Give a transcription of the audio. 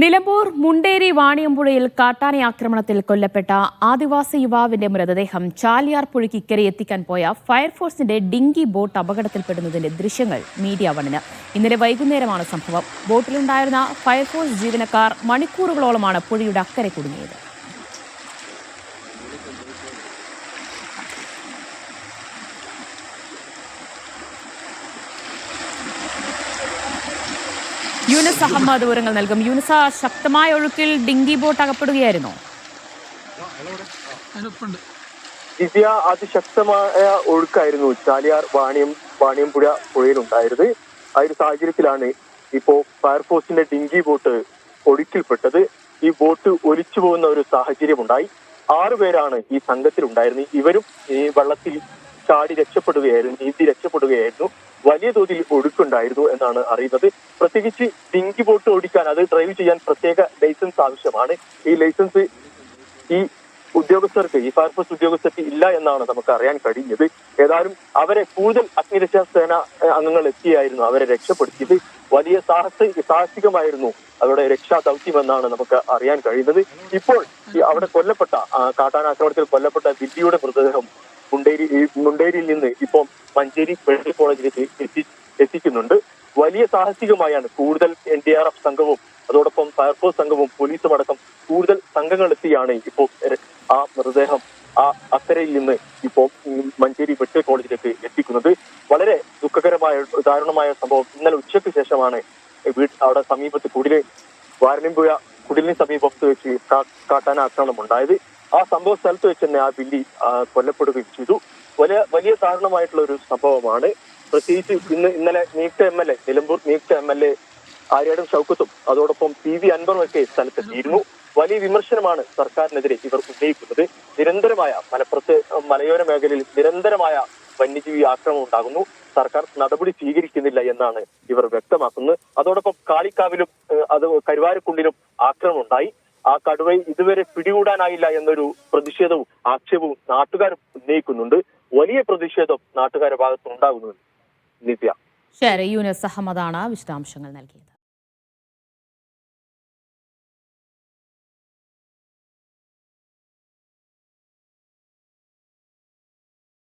നിലമ്പൂർ മുണ്ടേരി വാണിയമ്പുഴയിൽ കാട്ടാന ആക്രമണത്തിൽ കൊല്ലപ്പെട്ട ആദിവാസി യുവാവിന്റെ മൃതദേഹം ചാലിയാർ പുഴയ്ക്ക് ഇക്കരെ എത്തിക്കാൻ പോയ ഫയർഫോഴ്സിന്റെ ഡിങ്കി ബോട്ട് അപകടത്തിൽപ്പെടുന്നതിന്റെ ദൃശ്യങ്ങൾ മീഡിയ വണിന് ഇന്നലെ വൈകുന്നേരമാണ് സംഭവം. ബോട്ടിലുണ്ടായിരുന്ന ഫയർഫോഴ്സ് ജീവനക്കാർ മണിക്കൂറുകളോളമാണ് പുഴയുടെ അക്കരെ കുടുങ്ങിയത്. യൂനസ് അഹമ്മദ് വിവരങ്ങൾ നൽകും. യൂനിസ ശക്തമായ ഒഴുക്കിൽ ഡിങ്കി ബോട്ട് അകപ്പെടുകയായിരുന്നോ. ദിവ്യ അതിശക്തമായ ഒഴുക്കായിരുന്നു ചാലിയാർ വാണിയം വാണിയംപുഴ പുഴയിലുണ്ടായത് ആ ഒരു സാഹചര്യത്തിലാണ് ഇപ്പോ ഫയർഫോഴ്സിന്റെ ഡിങ്കി ബോട്ട് ഒഴുക്കിൽപ്പെട്ടത്. ഈ ബോട്ട് ഒലിച്ചു പോകുന്ന ഒരു സാഹചര്യം ഉണ്ടായി ആറുപേരാണ് ഈ സംഘത്തിലുണ്ടായിരുന്നത്. ഇവരും ഈ വെള്ളത്തിൽ ചാടി രക്ഷപ്പെടുകയായിരുന്നു നീന്തി രക്ഷപ്പെടുകയായിരുന്നു. വലിയ തോതിൽ ഒഴുക്കുണ്ടായിരുന്നു എന്നാണ് അറിയുന്നത്. പ്രത്യേകിച്ച് ഡിങ്കി ബോട്ട് ഓടിക്കാൻ അത് ഡ്രൈവ് ചെയ്യാൻ പ്രത്യേക ലൈസൻസ് ആവശ്യമാണ്. ഈ ലൈസൻസ് ഈ ഉദ്യോഗസ്ഥർക്ക് ഈ ഫയർഫോഴ്സ് ഉദ്യോഗസ്ഥർക്ക് ഇല്ല എന്നാണ് നമുക്ക് അറിയാൻ കഴിഞ്ഞത്. ഏതായാലും അവരെ കൂടുതൽ അഗ്നിരക്ഷാ സേന അംഗങ്ങൾ എത്തിയായിരുന്നു അവരെ രക്ഷപ്പെടുത്തിയത്. വലിയ സാഹസ സാഹസികമായിരുന്നു അവരുടെ രക്ഷാ ദൗത്യമെന്നാണ് നമുക്ക് അറിയാൻ കഴിയുന്നത്. ഇപ്പോൾ അവിടെ കൊല്ലപ്പെട്ട കാട്ടാനാക്രമണത്തിൽ കൊല്ലപ്പെട്ട ദില്ലിയുടെ മൃതദേഹം മുണ്ടേരി മുണ്ടേരിയിൽ നിന്ന് ഇപ്പോൾ മഞ്ചേരി മെഡിക്കൽ കോളേജിലേക്ക് എത്തി എത്തിക്കുന്നുണ്ട്. വലിയ സാഹസികമായാണ് കൂടുതൽ എൻ ഡി ആർ എഫ് സംഘവും അതോടൊപ്പം ഫയർഫോഴ്സ് സംഘവും പോലീസും അടക്കം കൂടുതൽ സംഘങ്ങൾ എത്തിയാണ് ഇപ്പോൾ ആ മൃതദേഹം ആ അക്കരയിൽ നിന്ന് ഇപ്പോൾ മഞ്ചേരി മെഡിക്കൽ കോളേജിലേക്ക് എത്തിക്കുന്നത്. വളരെ ദുഃഖകരമായ ദാരുണമായ സംഭവം. ഇന്നലെ ഉച്ചയ്ക്ക് ശേഷമാണ് വീട് അവിടെ സമീപത്ത് കൂടുതൽ വാരണിമ്പുഴ കുടിലിന് സമീപത്ത് വെച്ച് കാട്ടാന ആക്രമണം ഉണ്ടായത് ആ സംഭവ സ്ഥലത്ത് വെച്ച് തന്നെ ആ ബില്ലി കൊല്ലപ്പെടുകയും ചെയ്തു. വലിയ വലിയ കാരണമായിട്ടുള്ള ഒരു സംഭവമാണ്. പ്രത്യേകിച്ച് ഇന്ന് ഇന്നലെ നിയുക്ത എം എൽ എ നിലമ്പൂർ നിയുക്ത എം എൽ എ ആര്യാടും ഷൗക്കത്തും അതോടൊപ്പം പി വി അൻവറും ഒക്കെ സ്ഥലത്തെത്തിയിരുന്നു. വലിയ വിമർശനമാണ് സർക്കാരിനെതിരെ ഇവർ ഉന്നയിക്കുന്നത്. നിരന്തരമായ മലപ്പുറത്ത് മലയോര മേഖലയിൽ നിരന്തരമായ വന്യജീവി ആക്രമണം ഉണ്ടാകുന്നു. സർക്കാർ നടപടി സ്വീകരിക്കുന്നില്ല എന്നാണ് ഇവർ വ്യക്തമാക്കുന്നത്. അതോടൊപ്പം കാളിക്കാവിലും അത് കരുവാരക്കുണ്ടിലും ആക്രമണം ഉണ്ടായി. ആ കടുവ ഇതുവരെ പിടികൂടാനായില്ല എന്നൊരു പ്രതിഷേധവും ആക്ഷേപവും നാട്ടുകാർ ഉന്നയിക്കുന്നുണ്ട്. വലിയ പ്രതിഷേധം നാട്ടുകാരുടെ ഭാഗത്തുനിന്നുണ്ടാകുന്നുണ്ട്. ഉണ്ടാകുന്നുണ്ട് നിത്യ. ശരി യൂനസ് അഹമ്മദാണ് വിശദാംശങ്ങൾ നൽകിയത്.